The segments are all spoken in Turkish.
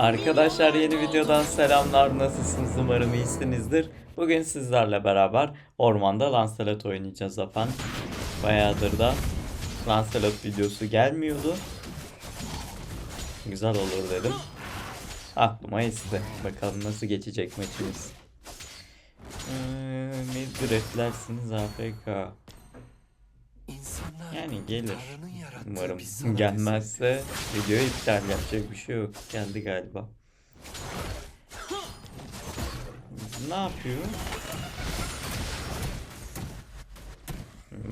Arkadaşlar yeni videodan selamlar. Nasılsınız? Umarım iyisinizdir. Bugün sizlerle beraber ormanda Lancelot oynayacağız efendim. Bayağıdır da Lancelot videosu gelmiyordu. Güzel olur dedim. Aklıma esti. Bakalım nasıl geçecek maçımız. Ee, mid draftlersiniz AFK. Yani gelir. Umarım gelmezse video iptal yapacak bir şey yok. Geldi galiba. Ne yapıyor?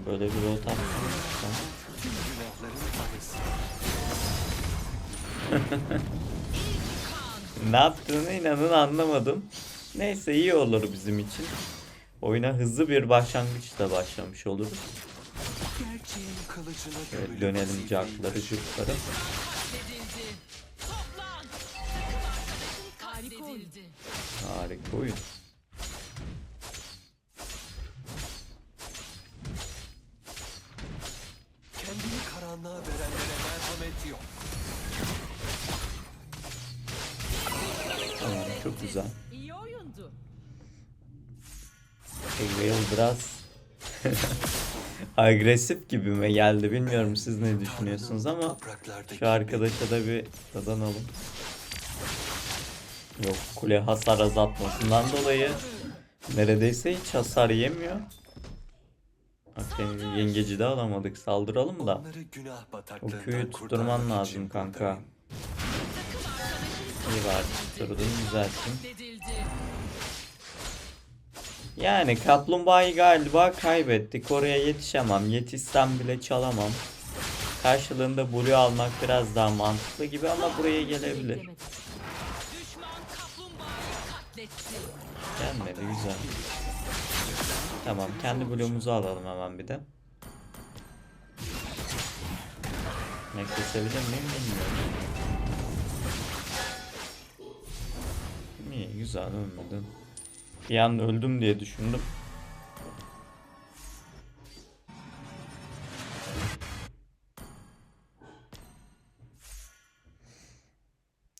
Böyle bir anısı. Ne yaptığını inanın anlamadım. Neyse iyi olur bizim için. Oyuna hızlı bir başlangıçla başlamış oluruz. Şöyle dönelim cartları cırtları. Harika oyun. Kendini karanlığa verenlere merhamet yok. Tamam çok güzel. İyi oyundu. Gale biraz agresif gibi mi geldi bilmiyorum siz ne düşünüyorsunuz ama şu arkadaşa da bir kazanalım. Yok kule hasar azaltmasından dolayı neredeyse hiç hasar yemiyor. Okey, yengeci de alamadık saldıralım da. O köyü tutturman lazım kanka. İyi var tutturdun güzelsin. Yani kaplumbağayı galiba kaybettik. Oraya yetişemem. Yetişsem bile çalamam. Karşılığında Blue almak biraz daha mantıklı gibi ama buraya gelebilir. Gelmedi güzel. Tamam kendi Blue'umuzu alalım hemen bir de. Ne kesebilir miyim bilmiyorum. İyi güzel ölmedim. Bir öldüm diye düşündüm.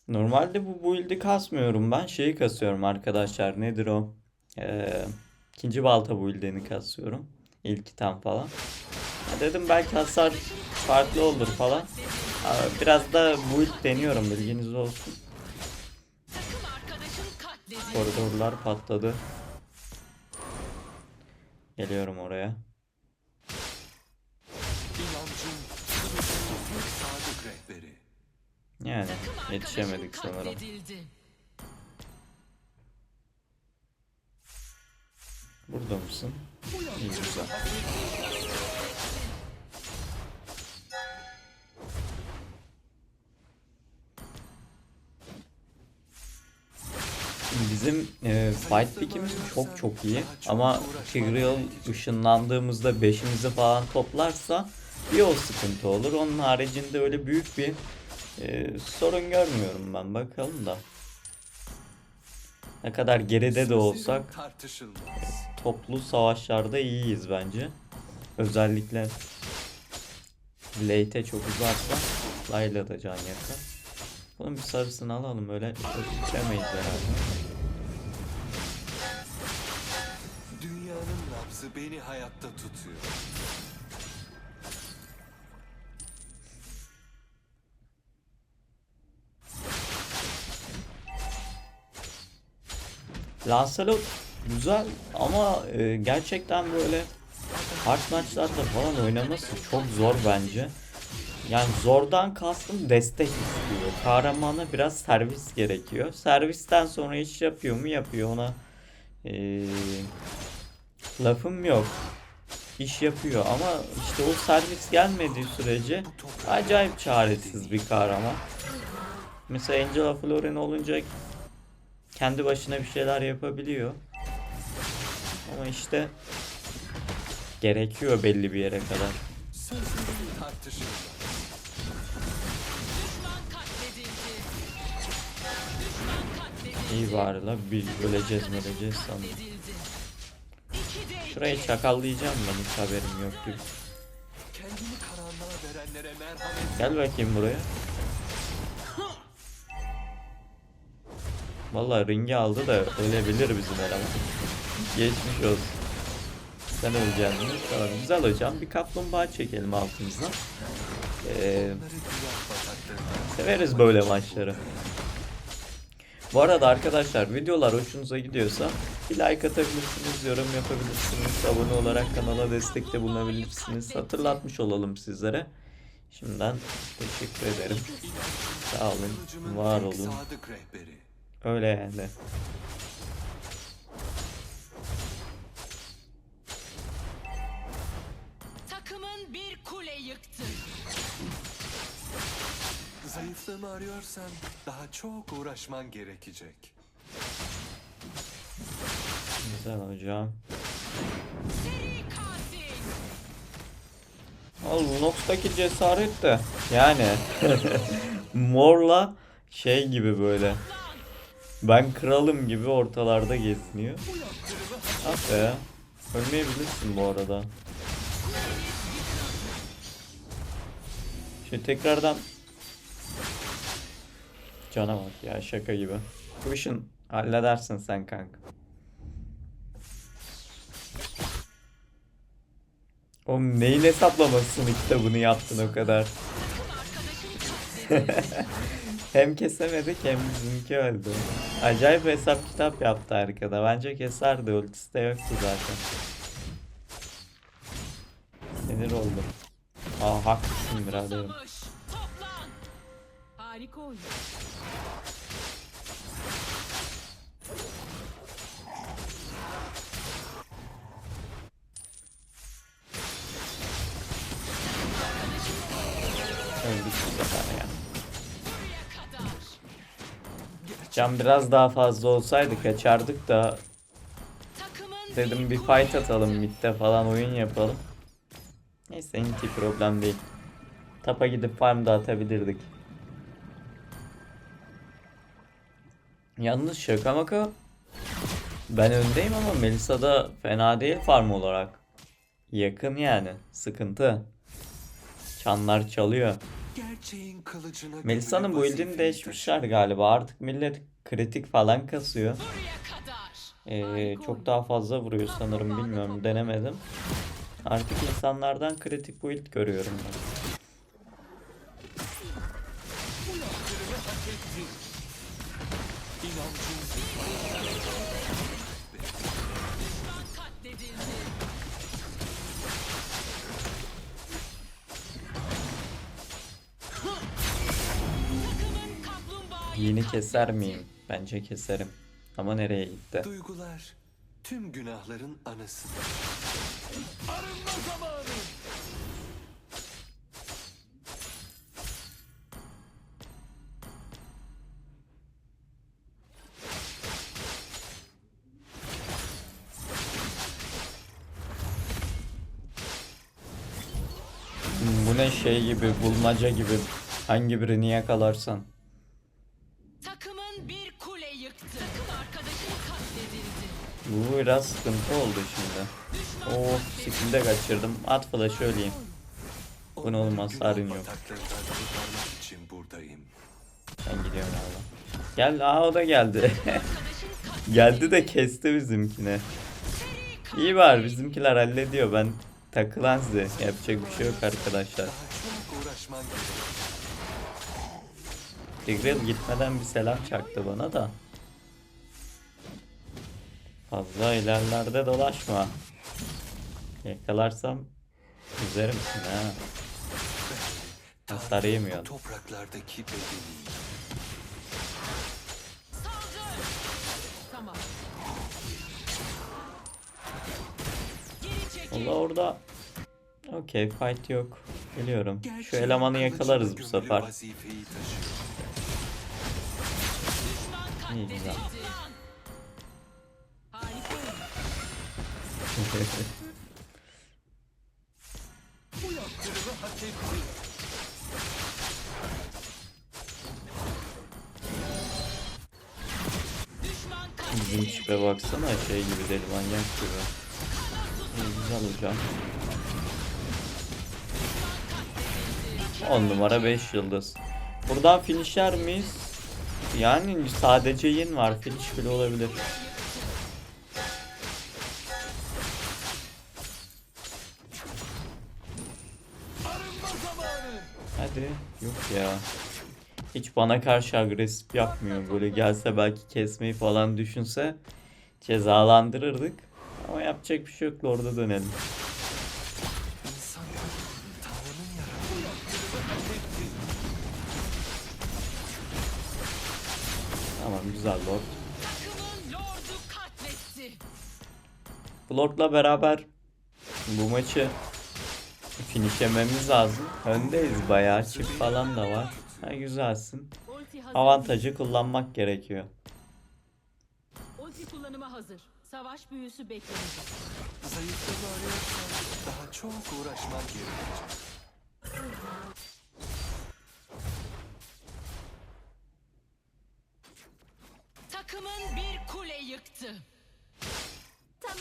Normalde bu build'i kasmıyorum ben. Şeyi kasıyorum arkadaşlar. Nedir o? Ee, ikinci balta build'ini kasıyorum. İlk item falan. Ya dedim belki hasar farklı olur falan. Biraz da build deniyorum bilginiz olsun. Koridorlar patladı. Geliyorum oraya. Yani yetişemedik sanırım. Burada mısın? İyi güzel. Bizim e, fight pick'imiz çok çok iyi ama Tigreal ışınlandığımızda beşimizi falan toplarsa bir o sıkıntı olur. Onun haricinde öyle büyük bir e, sorun görmüyorum ben bakalım da. Ne kadar geride de olsak toplu savaşlarda iyiyiz bence. Özellikle late'e çok uzarsa Layla da can yakar. Bunun bir sarısını alalım öyle içemeyiz herhalde. Nabzı beni hayatta tutuyor. Lancelot güzel ama e, gerçekten böyle hard maçlarda falan oynaması çok zor bence. Yani zordan kastım destek istiyor. Kahramana biraz servis gerekiyor. Servisten sonra iş yapıyor mu yapıyor ona e, lafım yok. İş yapıyor ama işte o servis gelmediği sürece acayip çaresiz bir kahraman. Mesela Angela Florin olunca kendi başına bir şeyler yapabiliyor. Ama işte gerekiyor belli bir yere kadar. İyi bari la bir öleceğiz öleceğiz sandım. Şurayı çakallayacağım ben hiç haberim yok Gel bakayım buraya. Vallahi ringi aldı da ölebilir bizim eleman. Geçmiş olsun. Sen öleceksin. Tamam güzel hocam. Bir kaplumbağa çekelim altımıza. Ee, severiz böyle maçları. Bu arada arkadaşlar videolar hoşunuza gidiyorsa bir like atabilirsiniz, yorum yapabilirsiniz, abone olarak kanala destekte bulunabilirsiniz. Hatırlatmış olalım sizlere. Şimdiden teşekkür ederim. Sağ olun, var olun. Öyle yani. Takımın bir kule yıktı. Zayıflığımı arıyorsan daha çok uğraşman gerekecek. Güzel hocam. Al Lunox'taki cesaret de yani Mor'la şey gibi böyle ben kralım gibi ortalarda geziniyor. Ah be. Ölmeyebilirsin bu arada. Şimdi tekrardan Cana bak ya şaka gibi. Bu işin halledersin sen kanka. Oğlum neyin hesaplamasını kitabını yaptın o kadar. hem kesemedik hem bizimki öldü. Acayip hesap kitap yaptı arkada. Bence keserdi. Ultisi de yoktu zaten. Sinir oldum. Aa haklısın biraderim. Harika oyun. Öldük bu sefer ya. Can biraz daha fazla olsaydı kaçardık da dedim bir fight atalım midde falan oyun yapalım. Neyse hiç problem değil. Tapa gidip farm da atabilirdik. Yalnız şaka maka ben öndeyim ama Melisa da fena değil farm olarak. Yakın yani. Sıkıntı. Çanlar çalıyor. Melisa'nın bu ildini değişmişler galiba. Artık millet kritik falan kasıyor. Ee, çok daha fazla vuruyor sanırım bilmiyorum denemedim. Artık insanlardan kritik build görüyorum ben. Yeni keser miyim? Bence keserim. Ama nereye gitti? Duygular tüm günahların anasıdır. Arınma gibi, bulmaca gibi. Hangi birini yakalarsan. Takımın bir kule yıktı. Takım arkadaşın katledildi. Bu biraz sıkıntı oldu şimdi. Oh, skill'de kaçırdım. At flash öleyim. Bu ne olmaz, sarın yok. Ben gidiyorum valla. Gel, aa o da geldi. Geldi de kesti bizimkine. İyi var bizimkiler hallediyor. Ben takılan size. Yapacak bir şey yok arkadaşlar. Gerekecek. Tigreal gitmeden bir selam çaktı bana da. Fazla ilerlerde dolaşma. Yakalarsam üzerim ha. Hasar bu Topraklardaki çekil. Valla orada Okey fight yok. Geliyorum. Şu elemanı yakalarız bu sefer. İyi, güzel. Bizim çipe baksana şey gibi deli manyak gibi. İyi güzel hocam. 10 numara 5 yıldız. Buradan finisher miyiz? Yani sadece yin var. Finish bile olabilir. Hadi. Yok ya. Hiç bana karşı agresif yapmıyor. Böyle gelse belki kesmeyi falan düşünse cezalandırırdık. Ama yapacak bir şey yok. Lord'a dönelim. Güzel Lord. Takımın lordu katletti. Bu Lord'la beraber bu maçı finishlememiz lazım. Öndeyiz bayağı. Çift falan da var. Ha, güzelsin. Avantajı kullanmak gerekiyor. Ulti kullanıma hazır. Savaş büyüsü beklenecek. Arıyorsan daha çok uğraşman gerekecek. Yıktı. Ezip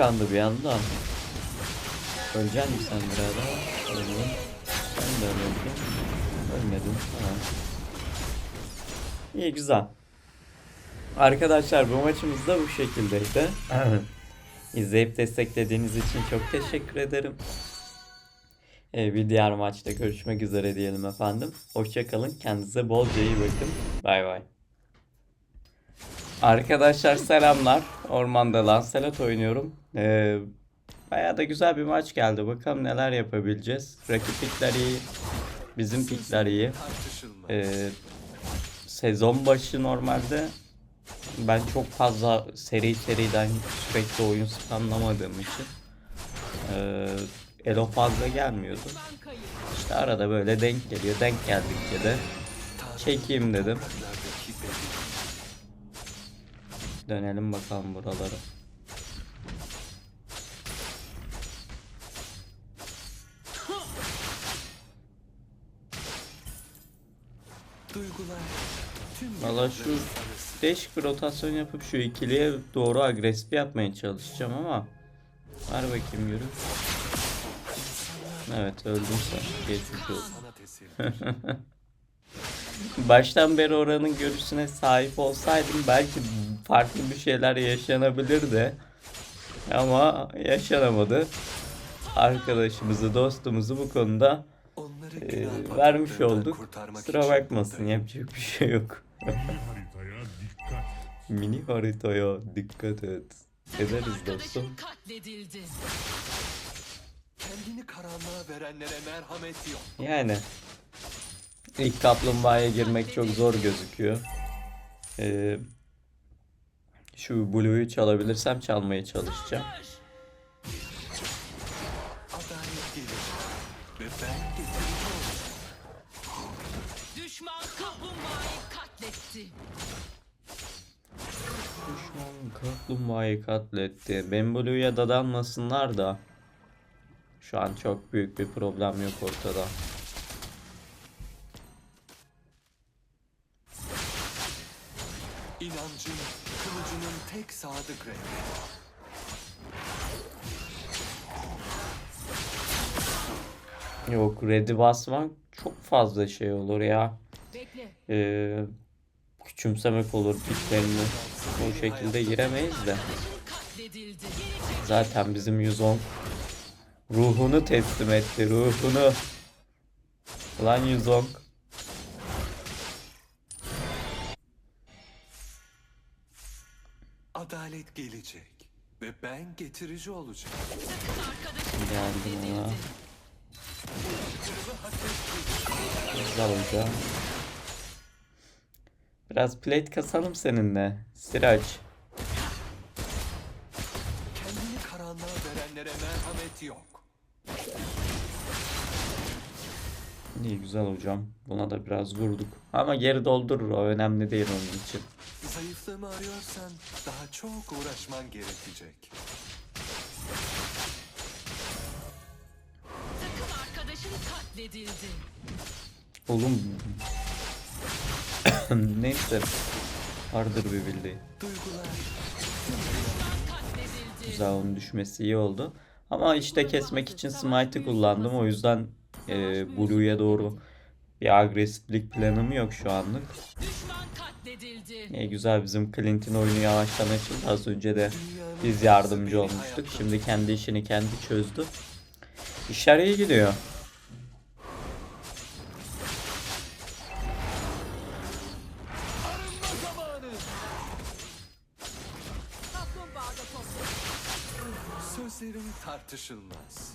Tıkandı bir anda. Öleceksin mi sen birader? Öldüm. Sen de öldün. Ölmedin. Tamam. İyi güzel. Arkadaşlar bu maçımız da bu şekildeydi. İzleyip desteklediğiniz için çok teşekkür ederim. Ee, bir diğer maçta görüşmek üzere diyelim efendim. Hoşçakalın. Kendinize bolca iyi bakın. Bay bay. Arkadaşlar selamlar. Ormanda Lancelot oynuyorum. Ee, bayağı da güzel bir maç geldi. Bakalım neler yapabileceğiz. Rakip pikler iyi. Bizim pikler iyi. Ee, sezon başı normalde ben çok fazla seri seriden sürekli oyun spamlamadığım için ee, elo fazla gelmiyordu. İşte arada böyle denk geliyor. Denk geldikçe de çekeyim dedim. Dönelim bakalım tüm Valla şu değişik bir rotasyon yapıp şu ikiliye doğru agresif yapmaya çalışacağım ama Ver bakayım yürü. Evet öldüm sen. Geçmiş olsun. Baştan beri oranın görüşüne sahip olsaydım belki farklı bir şeyler yaşanabilirdi. Ama yaşanamadı. Arkadaşımızı, dostumuzu bu konuda e, vermiş olduk. için bakmasın yapacak bir şey yok. haritaya dikkat. Mini haritaya dikkat et. Ederiz dostum. Kendini karanlığa verenlere merhamet yok. Yani ilk kaplumbağaya girmek çok zor gözüküyor. Ee, şu Blue'yu çalabilirsem çalmaya çalışacağım. Düşman kaplumbağayı katletti. Düşman kaplumbağayı katletti. Ben Blue'ya dadanmasınlar da. Şu an çok büyük bir problem yok ortada. İnancın kılıcının tek sadık rengi. Yok red'i basmak çok fazla şey olur ya. Ee, küçümsemek olur piklerini. Bu şekilde giremeyiz de. Zaten bizim 110 ruhunu teslim etti ruhunu. Lan 110. Adalet gelecek. Ve ben getirici olacağım. Takım arkadaşın Geldim katledildi. Güzel hocam. Biraz plate kasalım seninle. Sirac. Kendini karanlığa verenlere merhamet yok. İyi güzel hocam. Buna da biraz vurduk. Ama geri doldurur o önemli değil onun için. Zayıflığımı arıyorsan daha çok uğraşman gerekecek. Takım arkadaşın katledildi. Oğlum. Neyse. Vardır bir bildiği. Duygular. Güzel onun düşmesi iyi oldu. Ama işte kesmek için smite'ı kullandım. O yüzden e, Blue'ya doğru bir agresiflik planım yok şu anlık. İyi güzel bizim Clint'in oyunu yavaştan açıldı. Az önce de biz yardımcı olmuştuk. Şimdi kendi işini kendi çözdü. İşler iyi gidiyor. Sözlerim tartışılmaz.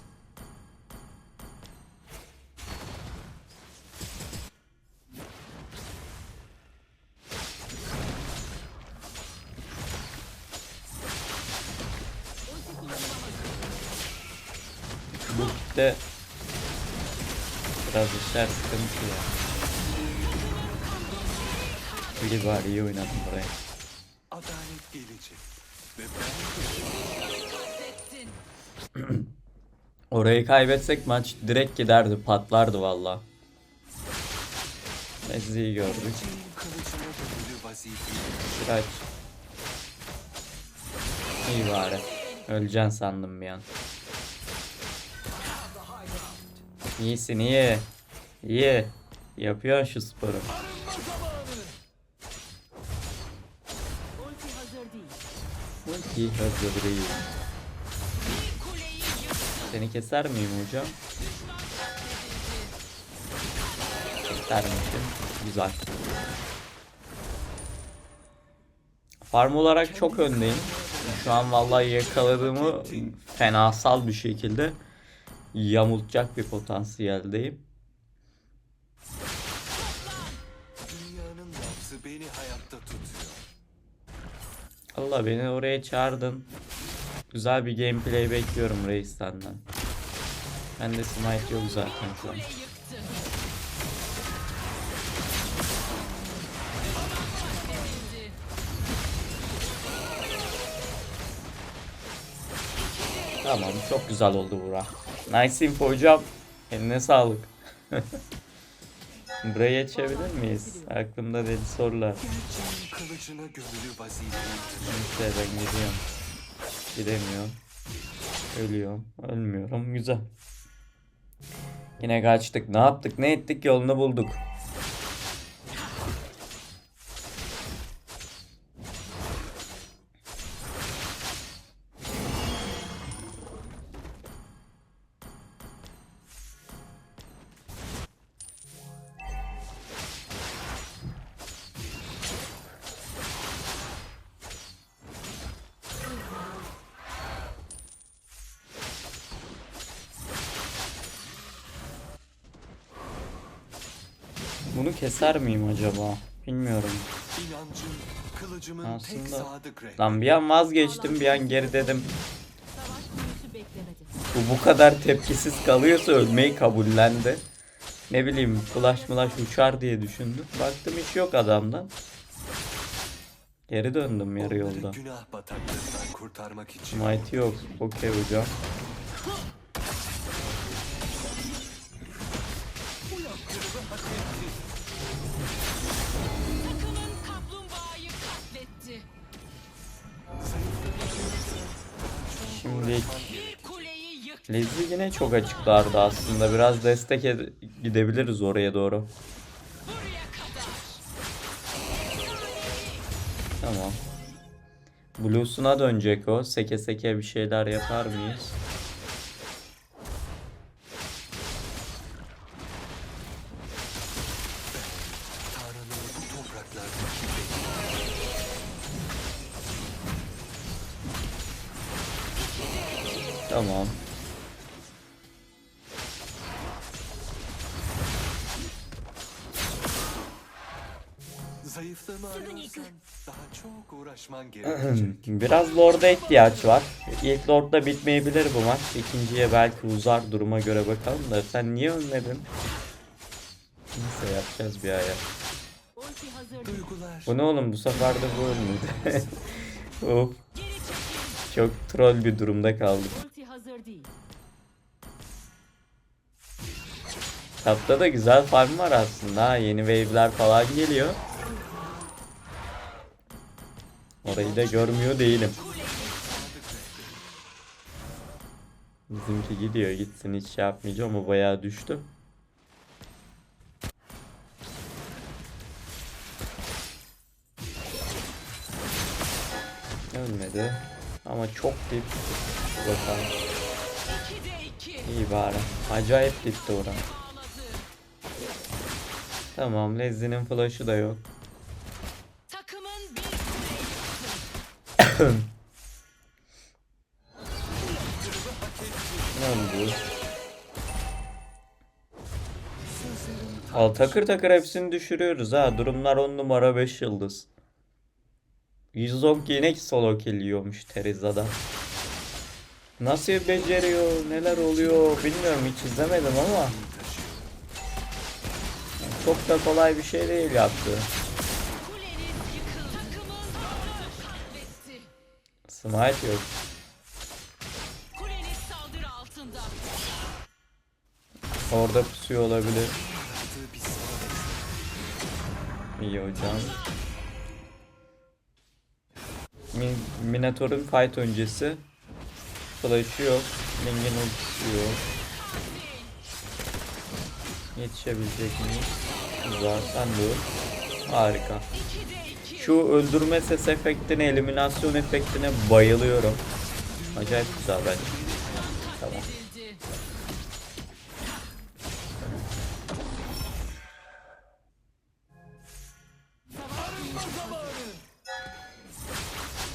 Biraz işler sıkıntı ya. İyi bari iyi oynadım buraya. Adalet gelecek. Ve ben. Orayı kaybetsek maç direkt giderdi patlardı valla. Mezzi'yi gördük. Şiraç. İyi bari. Öleceksin sandım bir an. İyisin iyi. İyi. Yapıyorsun şu sporu. Ulti hazır değil. Seni keser miyim hocam? Kesermişim. Güzel. Farm olarak çok öndeyim. Şu an vallahi yakaladığımı fenasal bir şekilde yamultacak bir potansiyeldeyim. Dünyanın nabzı beni hayatta tutuyor. Allah beni oraya çağırdın. Güzel bir gameplay bekliyorum reis senden. Bende smite yok zaten şu an. Tamam çok güzel oldu bura. Nice info hocam. Eline sağlık. Buraya geçebilir miyiz? Aklımda deli sorular. Neyse ben gidiyorum. Gidemiyorum. Ölüyorum. Ölmüyorum. Güzel. Yine kaçtık. Ne yaptık? Ne ettik? Yolunu bulduk. Bunu keser miyim acaba? Bilmiyorum. Aslında-. Lan bir an vazgeçtim bir an geri dedim. Bu bu kadar tepkisiz kalıyorsa ölmeyi kabullendi. Ne bileyim flash mılaş uçar diye düşündüm. Baktım hiç yok adamdan. Geri döndüm yarı yolda. Mighty yok. Okey hocam. Şimdi Bir kuleyi yıktı. Lezi yine çok açıklardı aslında. Biraz destek gidebiliriz oraya doğru. Tamam. Blues'una dönecek o. Seke seke bir şeyler yapar mıyız? Tamam. Zayıflığımı arıyorsan daha çok uğraşman gerekecek. Biraz Lord'a ihtiyaç var. İlk Lord'da bitmeyebilir bu maç. İkinciye belki uzar duruma göre bakalım da sen niye ölmedin? Neyse yapacağız bir aya. Ulti hazır. Duygular. Bu ne oğlum bu sefer de bu ölmedi. çekil. çok troll bir durumda kaldık. Hazır değil. Tapta da güzel farm var aslında. Yeni wave'ler falan geliyor. Orayı da görmüyor değilim. Bizimki gidiyor gitsin hiç şey yapmayacağım o bayağı düştü. Ölmedi. Ama çok dip. Bakalım. 2'de 2. İyi bari. Acayip dipti oran. Tamam Lezzie'nin flash'ı da yok. Ne oldu? Al takır takır hepsini düşürüyoruz ha. Durumlar 10 numara 5 yıldız. 110 yine solo kill Teriza'da. Nasıl beceriyor, neler oluyor bilmiyorum hiç izlemedim ama çok da kolay bir şey değil yaptı. Smite yok. Orada pusuyor olabilir. İyi hocam. Min Minotaur'un fight öncesi flash'ı yok. Ling'in ultisi yok. Yetişebilecek miyiz? Güzel. Sen de. Harika. 2'de 2. Şu öldürme ses efektine, eliminasyon efektine bayılıyorum. Acayip güzel bence. Tamam.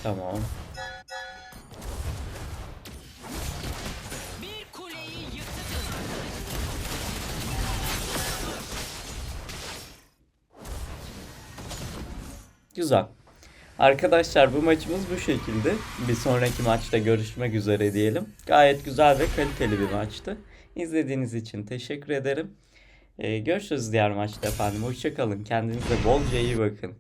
Tamam. Bir kuleyi yıktı. Güzel. Arkadaşlar bu maçımız bu şekilde. Bir sonraki maçta görüşmek üzere diyelim. Gayet güzel ve kaliteli bir maçtı. İzlediğiniz için teşekkür ederim. Ee, görüşürüz diğer maçta efendim. Hoşçakalın. Kendinize bolca iyi bakın.